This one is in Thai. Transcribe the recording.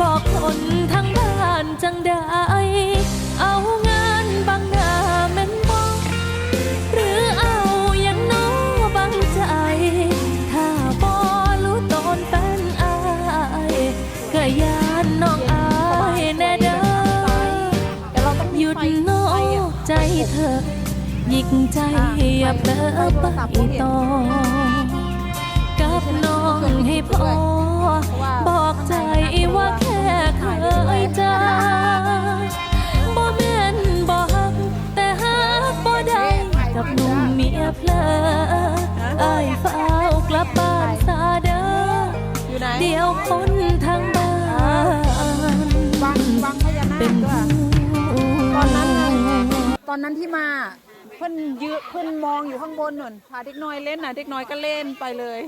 บอกคนทั้งบ้านจังได้เอางานบางหน้าแม่นบอกหรือเอาอย่างน้อบางใจ ถ้าบอรู้ตอนเป็นอายก็ยานน้องอายแน่เด้อหยุดน้ใจเธอหยิกใจอย่าเบลอไปต่อกับน้องให้พอ เดียวคนทางบ้านวังวังพญานาคด้วยตอนนั้นตอนนั้นที่มาเพิ่นยืเพิ่นมองอยู่ข้างบนนู่นพาเด็กน้อยเล่นน่ะเด็กน้อยก็เล่นไปเลย